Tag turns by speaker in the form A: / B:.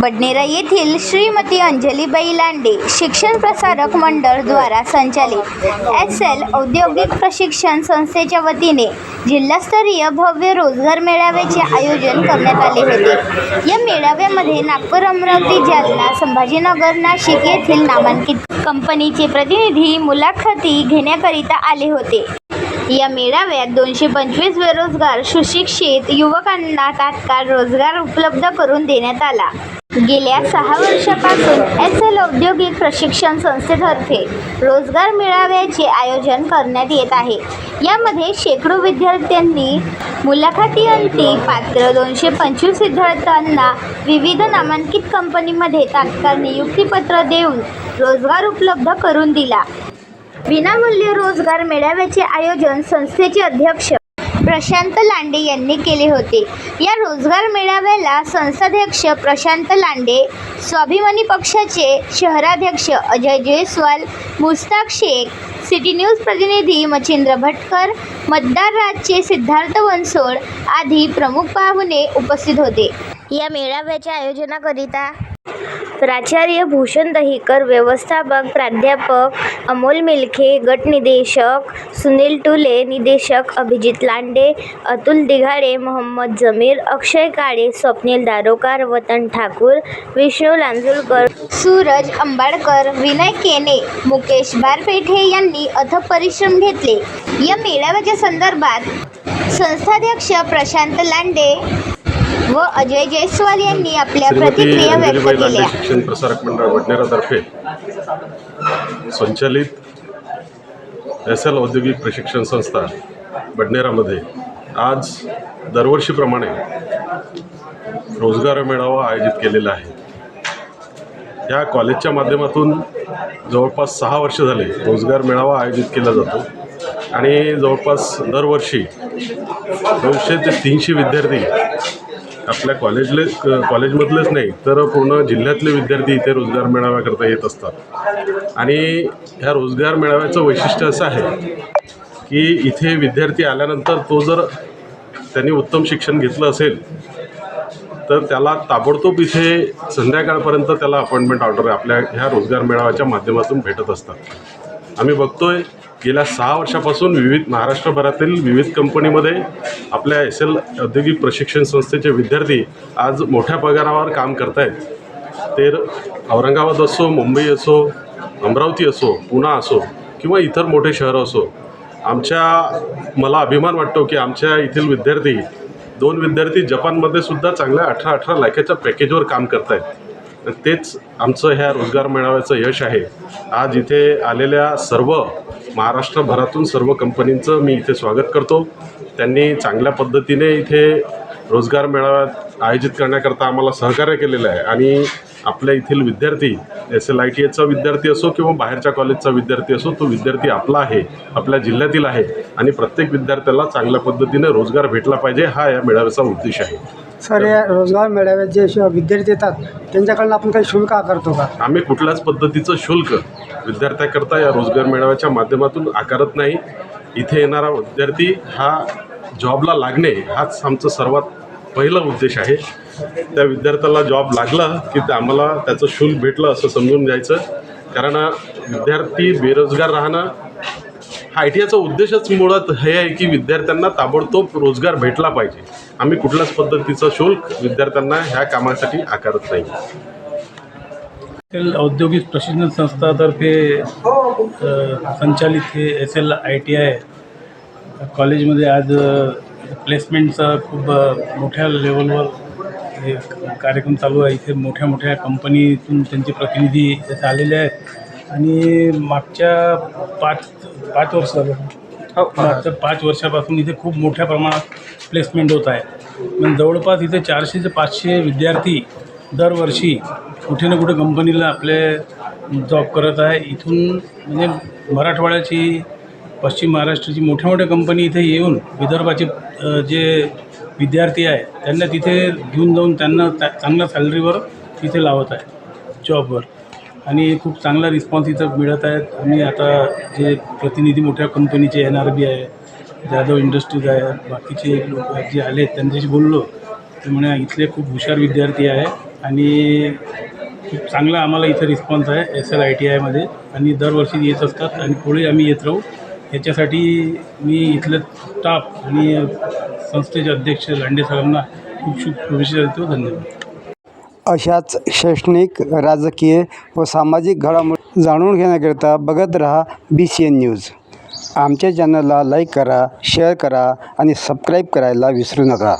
A: बडनेरा येथील श्रीमती अंजलीबाई लांडे शिक्षण प्रसारक मंडळ द्वारा संचालित एस एल औद्योगिक प्रशिक्षण संस्थेच्या वतीने जिल्हास्तरीय भव्य रोजगार मेळाव्याचे आयोजन करण्यात आले होते. या मेळाव्यामध्ये नागपूर अमरावती जालना संभाजीनगर नाशिक येथील नामांकित कंपनीचे प्रतिनिधी मुलाखती घेण्याकरिता आले होते. या मेळाव्यात दोनशे पंचवीस बेरोजगार सुशिक्षित युवकांना तात्काळ रोजगार उपलब्ध करून देण्यात आला. गेल्या सहा वर्षापासून एस एल औद्योगिक प्रशिक्षण संस्थेतर्फे रोजगार मेळाव्याचे आयोजन करण्यात येत आहे. यामध्ये शेकडो विद्यार्थ्यांनी मुलाखतीअंती पात्र दोनशे पंचवीस विद्यार्थ्यांना विविध नामांकित कंपनीमध्ये तात्काळ नियुक्तीपत्र देऊन रोजगार उपलब्ध करून दिला. विनामूल्य रोजगार मेळाव्याचे आयोजन संस्थेचे अध्यक्ष प्रशांत लांडे यांनी केले होते. या रोजगार मेळाव्याला संस्थाध्यक्ष प्रशांत लांडे स्वाभिमानी पक्षाचे शहराध्यक्ष अजय जयस्वाल मुस्ताक शेख सिटी न्यूज प्रतिनिधी मच्छिंद्र भटकर मतदार राजचे सिद्धार्थ बनसोड आदी प्रमुख पाहुणे उपस्थित होते. या मेळाव्याच्या आयोजनाकरिता प्राचार्य भूषण दहीकर व्यवस्थापक प्राध्यापक अमोल मिल्खे गटनिदेशक सुनील टुले निदेशक अभिजित लांडे अतुल दिघाडे मोहम्मद जमीर अक्षय काळे स्वप्नील दारोकार वतन ठाकूर विष्णू लांजुलकर सूरज अंबाडकर विनय केने मुकेश बारपेठे यांनी अथक परिश्रम घेतले. या मेळाव्याच्या संदर्भात संस्थाध्यक्ष प्रशांत लांडे व अजय जयस्वाल यांनी आपल्या प्रतिक्रिया व्यक्त केल्या.
B: शिक्षण प्रसारक मंडळ वडनेरातर्फे संचालित एस एल औद्योगिक प्रशिक्षण संस्था बडनेरामध्ये आज दरवर्षीप्रमाणे रोजगार मेळावा आयोजित केलेला आहे. या कॉलेजच्या माध्यमातून जवळपास सहा वर्ष झाले रोजगार मेळावा आयोजित केला जातो आणि जवळपास दरवर्षी दोनशे ते तीनशे विद्यार्थी आपल्या कॉलेजले कॉलेजमधलेच नाही तर पूर्ण जिल्ह्यातले विद्यार्थी इथे रोजगार मेळाव्याकरता येत असतात. आणि ह्या रोजगार मेळाव्याचं वैशिष्ट्य असं आहे की इथे विद्यार्थी आल्यानंतर तो जर त्यांनी उत्तम शिक्षण घेतलं असेल तर त्याला ताबडतोब इथे संध्याकाळपर्यंत त्याला अपॉइंटमेंट ऑर्डर आपल्या ह्या रोजगार मेळाव्याच्या माध्यमातून भेटत असतात. आम्ही बघतोय गेल्या सहा वर्षापासून विविध महाराष्ट्रभरातील विविध कंपनीमध्ये आपल्या एस एल औद्योगिक प्रशिक्षण संस्थेचे विद्यार्थी आज मोठ्या पगारावर काम करत आहेत ते औरंगाबाद असो मुंबई असो अमरावती असो पुणा असो किंवा इतर मोठे शहरं असो आमच्या मला अभिमान वाटतो की आमच्या येथील विद्यार्थी दोन विद्यार्थी जपानमध्ये सुद्धा चांगल्या अठरा अठरा लाखाच्या पॅकेजवर काम करत आहेत तर तेच आमचं ह्या रोजगार मेळाव्याचं यश आहे. आज इथे आलेल्या सर्व महाराष्ट्रभरातून सर्व कंपनींचं मी इथे स्वागत करतो. त्यांनी चांगल्या पद्धतीने इथे रोजगार मेळाव्यात आयोजित करण्याकरता आम्हाला सहकार्य केलेलं आहे. आणि आपल्या येथील विद्यार्थी एस एल आय टी एचा विद्यार्थी असो किंवा बाहेरच्या कॉलेजचा विद्यार्थी असो तो विद्यार्थी आपला आहे आपल्या जिल्ह्यातील आहे. आणि प्रत्येक विद्यार्थ्याला चांगल्या पद्धतीने रोजगार भेटला पाहिजे हा या मेळाव्याचा उद्देश आहे.
C: सर या रोजगार मेळाव्यात जे श- विद्यार्थी येतात त्यांच्याकडनं आपण काही शुल्क आकारतो का?
B: आम्ही कुठल्याच पद्धतीचं शुल्क विद्यार्थ्याकरता या रोजगार मेळाव्याच्या माध्यमातून आकारत नाही. इथे येणारा विद्यार्थी हा जॉबला लागणे हाच आमचं सर्वात पहिला उद्देश आहे. त्या विद्यार्थ्याला जॉब लागला की ते आम्हाला त्याचं शुल्क भेटलं असं समजून घ्यायचं. कारण विद्यार्थी बेरोजगार राहणं आय टी आयचा उद्देशच मुळात हे आहे की विद्यार्थ्यांना ताबडतोब रोजगार भेटला पाहिजे. आम्ही कुठल्याच पद्धतीचं शुल्क विद्यार्थ्यांना ह्या कामासाठी आकारत नाही.
D: एल औद्योगिक प्रशिक्षण संस्थातर्फे संचालित हे S L I T I कॉलेजमध्ये आज प्लेसमेंटचा खूप मोठ्या लेवलवर हे कार्यक्रम चालू आहे. इथे मोठ्या मोठ्या कंपनीतून त्यांचे प्रतिनिधी इथे आलेले आहेत. आणि मागच्या पाच पाच वर्ष झालं मागच्या पाच वर्षापासून इथे खूप मोठ्या प्रमाणात प्लेसमेंट होत आहे. पण जवळपास इथे चारशे ते पाचशे विद्यार्थी दरवर्षी कुठे ना कुठे कंपनीला आपले जॉब करत आहे. इथून म्हणजे मराठवाड्याची पश्चिम महाराष्ट्राची मोठ्या मोठ्या कंपनी इथे येऊन विदर्भाचे जे विद्यार्थी आहे त्यांना तिथे घेऊन जाऊन त्यांना त्या चांगल्या सॅलरीवर तिथे लावत आहे जॉबवर आणि खूप चांगला रिस्पॉन्स इथं मिळत आहेत. आणि आता जे प्रतिनिधी मोठ्या कंपनीचे एन आर बी आहे जाधव इंडस्ट्रीज आहे बाकीचे लोक जे आले त्यांच्याशी बोललो. ते म्हणे इथले खूप हुशार विद्यार्थी आहे आणि खूप चांगला आम्हाला इथं रिस्पॉन्स आहे एस एल आय टी आयमध्ये आणि दरवर्षी येत असतात आणि पुढे आम्ही येत राहू. याच्यासाठी मी इथलं स्टाफ आणि संस्थेचे अध्यक्ष लांडे साहेबांना खूप शुभ शुभेच्छा देतो. धन्यवाद.
C: अशाच शैक्षणिक राजकीय व सामाजिक घडामोडी जाणून घेण्याकरिता बघत रहा बी सी एन न्यूज आमच्या चॅनलला लाईक करा शेअर करा आणि सबस्क्राईब करायला विसरू नका.